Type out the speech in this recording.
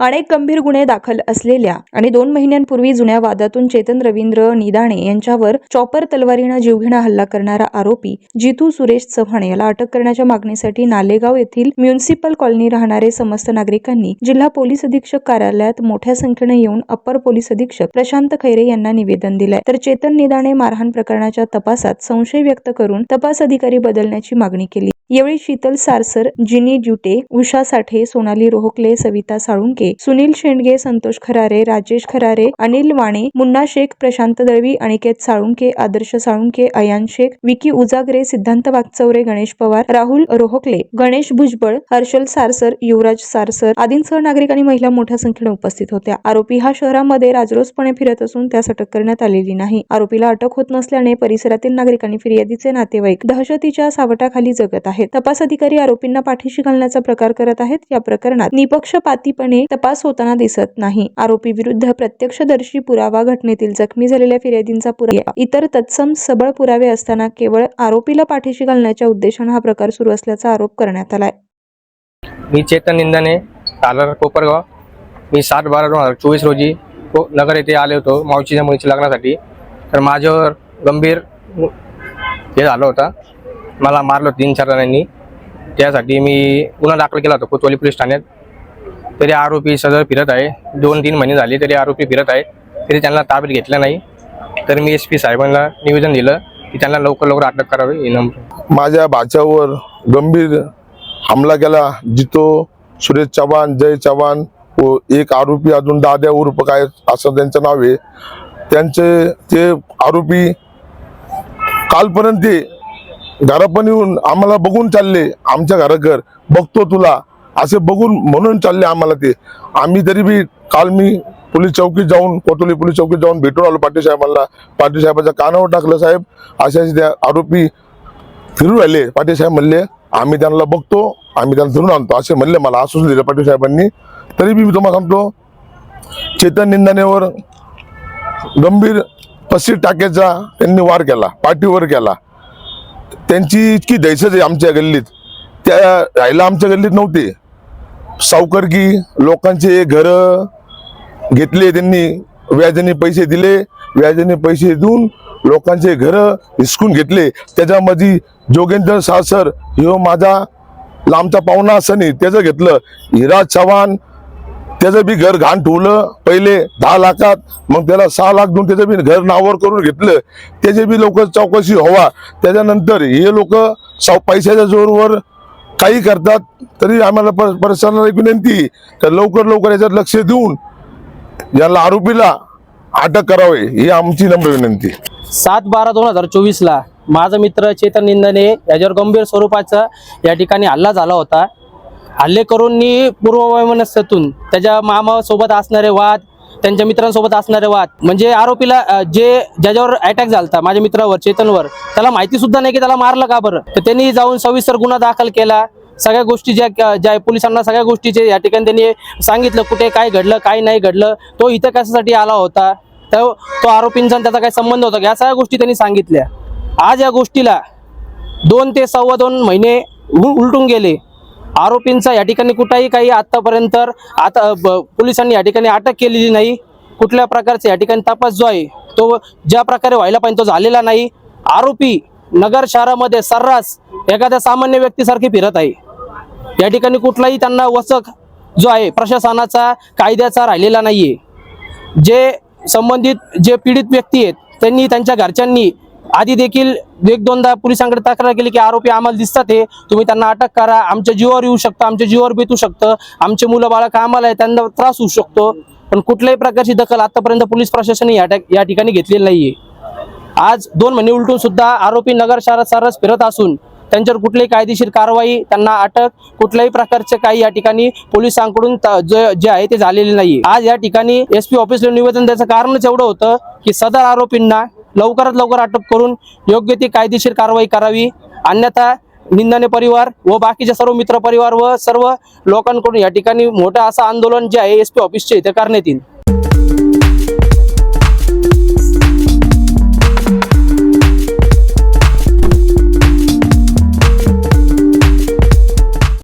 अनेक गंभीर गुन्हे दाखल असलेल्या आणि दोन महिन्यांपूर्वी जुन्या वादातून चेतन रवींद्र निदाणे यांच्यावर चॉपर तलवारीनं जीवघेणा हल्ला करणारा आरोपी जितू सुरेश चव्हाण याला अटक करण्याच्या मागणीसाठी नालेगाव येथील म्युन्सिपल कॉलनी राहणारे समस्त नागरिकांनी जिल्हा पोलीस अधीक्षक कार्यालयात मोठ्या संख्येने येऊन अप्पर पोलीस अधीक्षक प्रशांत खैरे यांना निवेदन दिलंय. तर चेतन निदाणे मारहाण प्रकरणाच्या तपासात संशय व्यक्त करून तपास अधिकारी बदलण्याची मागणी केली. यावेळी शीतल सारसर जिनी ज्युटे उषा साठे सोनाली रोहकले सविता साळुंके सुनील शेंडगे संतोष खरारे राजेश खरारे अनिल वाणे मुन्ना शेख प्रशांत दळवी अनिकेत साळुंके आदर्श साळुंके अयान शेख विकी उजागरे सिद्धांत वागचौरे गणेश पवार राहुल रोहकले गणेश भुजबळ हर्षल सारसर युवराज सारसर आदींसह नागरिक आणि महिला मोठ्या संख्येने उपस्थित होत्या. आरोपी हा शहरामध्ये राजरोसपणे फिरत असून त्यास अटक करण्यात आलेली नाही. आरोपीला अटक होत नसल्याने परिसरातील नागरिकांनी फिर्यादीचे नातेवाईक दहशतीच्या सावटाखाली जगत आहेत. तपास अधिकारी आरोपींना पाठीशी घालण्याचा प्रकार करत आहेत. या प्रकरणात निपक्षपातीपणे तपास होताना दिसत नाही. आरोपी विरुद्ध प्रत्यक्षदर्शी पुरावा घटनेतील जखमी झालेल्या फिर्यादींचा पुरावा इतर तत्सम सबळ पुरावे असताना केवळ आरोपीला पाठीशी घालण्याच्या उद्देशाने हा प्रकार सुरू असल्याचा आरोप करण्यात आलाय. मी चेतन निंदाने तालर कोपरगाव. मी सात बारा दोन हजार चोवीस रोजी को नगर येथे आले होतो मावशीच्या मुलीच्या लग्नासाठी. तर माझ्यावर गंभीर हे झालं होता. मला मारलं तीन चार जणांनी. त्यासाठी मी गुन्हा दाखल केला होता कोतवाली पोलीस ठाण्यात. तरी आरोपी सदर फिरत आहे. दोन तीन महिने झाले तरी आरोपी फिरत आहे. तरी त्यांना ताब्यात घेतला नाही. तर मी एस पी साहेबांना निवेदन दिलं की त्यांना लवकर लवकर अटक करावी हे नंबर माझ्या भाच्यावर गंभीर हमला केला. जितो सुरेश चव्हाण जय चव्हाण व एक आरोपी अजून दाद्या उर्फ काय असं त्यांचं नाव आहे. त्यांचे ते आरोपी कालपर्यंत ते घरापण येऊन आम्हाला बघून चालले. आमच्या घराघर बघतो तुला. असे बघून म्हणून चालले आम्हाला ते. आम्ही तरी बी काल मी पोलीस चौकीत जाऊन कोतोली पोलीस चौकीत जाऊन भेटून आलो पाटील साहेबांना. पाटील साहेबाच्या कानावर टाकलं साहेब. असे असे त्या आरोपी फिरू राहिले. पाटील साहेब म्हणले आम्ही त्यांना बघतो आम्ही त्यांना धरून आणतो. असे म्हणले मला आश्वासन दिलं पाटील साहेबांनी. तरी बी मी तुम्हाला सांगतो चेतन निंदानेवर गंभीर पस्तीस टाक्याचा त्यांनी वार केला पाठीवर केला. त्यांची इतकी दहशत आहे आमच्या गल्लीत. त्या राहायला आमच्या गल्लीत नव्हते. सावकरगी लोकांचे घरं घेतले त्यांनी. व्याजाने पैसे दिले. व्याजाने पैसे देऊन लोकांचे घरं हिसकून घेतले. त्याच्यामध्ये जोगेंद्र सासर ह्यो माझा लांबचा पाहुणा असं नाही त्याचं घेतलं. हिराज चव्हाण त्याचं बी घर घाण ठेवलं. पहिले दहा लाखात मग त्याला सहा लाख देऊन त्याचं बी घर नावावर करून घेतलं. त्याचे बी लोक चौकशी व्हावा. त्याच्यानंतर हे लोक पैशाच्या जोरवर काही करतात तरी आम्हाला पर- प्रशासनाला एक विनंती तर लवकर लवकर याच्यात लक्ष देऊन याला आरोपीला अटक करावे ही आमची नम्र विनंती सात बारा दोन हजार चोवीसला माझा मित्र चेतन निंदने याच्यावर गंभीर स्वरूपाचा या ठिकाणी हल्ला झाला होता. हल्लेकरूंनी पूर्ववैमनस्यातून त्याच्या मामासोबत असणारे वाद त्यांच्या मित्रांसोबत असणारे वाद. म्हणजे आरोपीला जे ज्याच्यावर अटॅक झाला माझ्या मित्रावर चेतनवर त्याला माहिती सुद्धा नाही की त्याला मारलं का बरं? तर त्यांनी जाऊन सविस्तर गुन्हा दाखल केला. सगळ्या गोष्टी ज्या ज्या पोलिसांना सगळ्या गोष्टीचे या ठिकाणी त्यांनी सांगितलं कुठे काय घडलं काय नाही घडलं तो इथं कशासाठी आला होता? तो तो आरोपींचा त्याचा काय संबंध होता? या सगळ्या गोष्टी त्यांनी सांगितल्या. आज या गोष्टीला दोन ते सव्वा दोन महिने उ- उलटून गेले. आरोपींचा या ठिकाणी कुठलाही काही आतापर्यंत आता ब- पोलिसांनी या ठिकाणी अटक केलेली नाही. कुठल्या प्रकारचा या ठिकाणी तपास जो आहे तो ज्या प्रकारे व्हायला पाहिजे तो झालेला नाही. आरोपी नगर शहरामध्ये सर्रास एखाद्या सामान्य व्यक्तीसारखी फिरत आहे. या ठिकाणी कुठलाही त्यांना वचक जो आहे प्रशासनाचा कायद्याचा राहिलेला नाहीये. जे संबंधित जे पीडित व्यक्ती आहेत त्यांनी त्यांच्या घरच्यांनी आधी देखील एक दोनदा पोलिसांकडे तक्रार केली की आरोपी आम्हाला दिसतात हे. तुम्ही त्यांना अटक करा. आमच्या जीवावर येऊ शकतं आमच्या जीवावर बेतू शकतं. आमचे मुलं बाळा कामाला आहे त्यांना त्रास होऊ शकतो. पण कुठल्याही प्रकारची दखल आतापर्यंत पोलीस प्रशासनाने या ठिक- या ठिकाणी घेतलेली नाहीये. आज दोन महिने उलटून सुद्धा आरोपी नगर शहरात सर्रास फिरत असून त्यांच्यावर कुठलीही कायदेशीर कारवाई त्यांना अटक कुठल्याही प्रकारचे काही या ठिकाणी पोलिसांकडून त- जे जे आहे ते झालेले नाही आज या ठिकाणी एस पी ऑफिसला निवेदन द्यायचं कारणच एवढं होतं की सदर आरोपींना लवकरात लवकर अटक करून योग्य ती कायदेशीर कारवाई करावी. अन्यथा निंदाने परिवार व बाकीचे सर्व मित्र परिवार व सर्व लोकांकडून या ठिकाणी मोठं असं आंदोलन जे आहे एस पी ऑफिसचे इथे करण्यात येईल.